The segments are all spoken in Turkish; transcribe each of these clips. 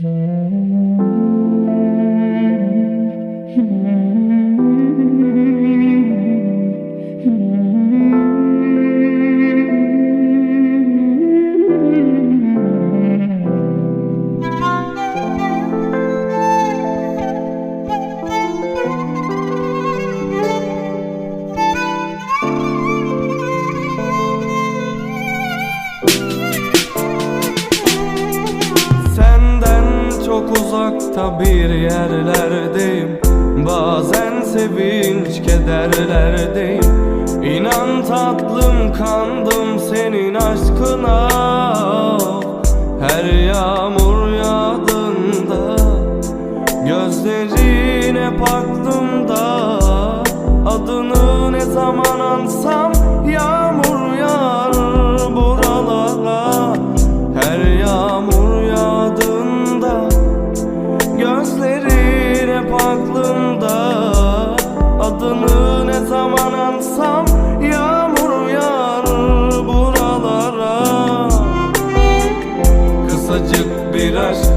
Mm-hmm. bir yerlerdeyim. Bazen sevinç kederlerdeyim. İnan tatlım kandım senin aşkına.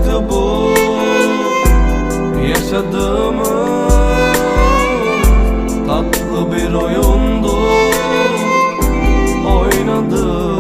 olacaktı bu Yaşadığımız tatlı bir oyundu Oynadım.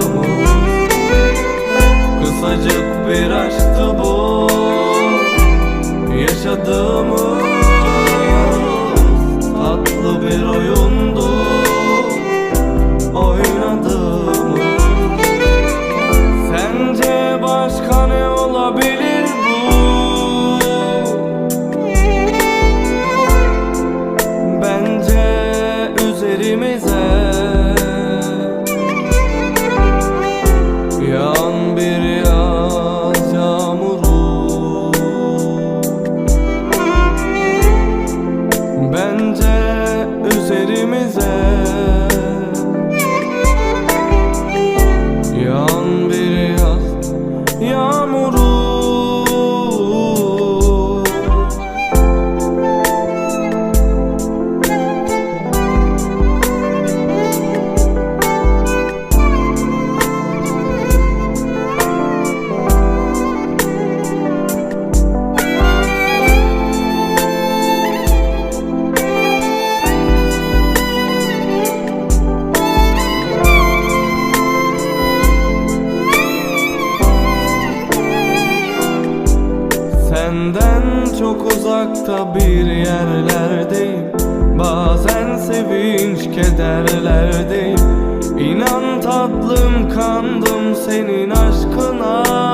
Senden çok uzakta bir yerlerdeyim. Bazen sevinç kederlerdeyim. İnan tatlım kandım senin aşkına.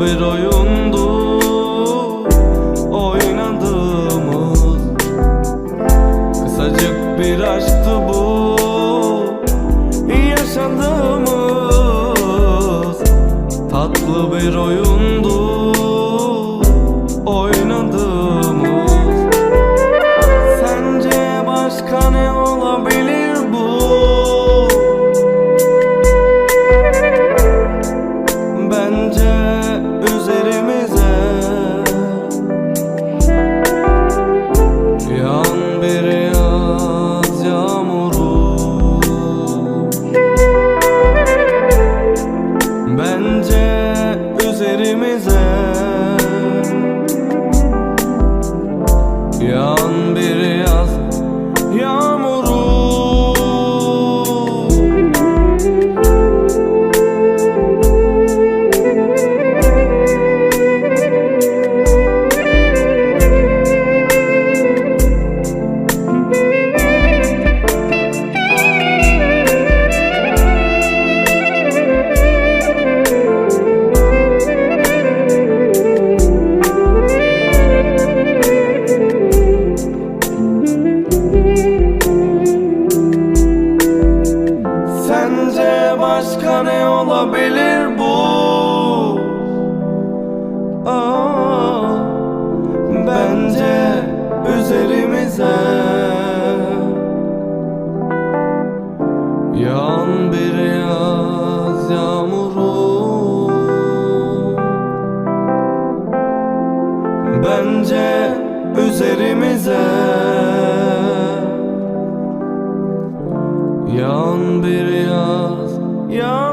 bir oyundu. Oynadığımız Kısacık bir aşktı bu. Yaşandığımız Tatlı bir oyun. başka ne olabilir bu? Aa, bence üzerimize. Yağan bir yaz yağmuru. Bence üzerimize. Bir yaz yağmuru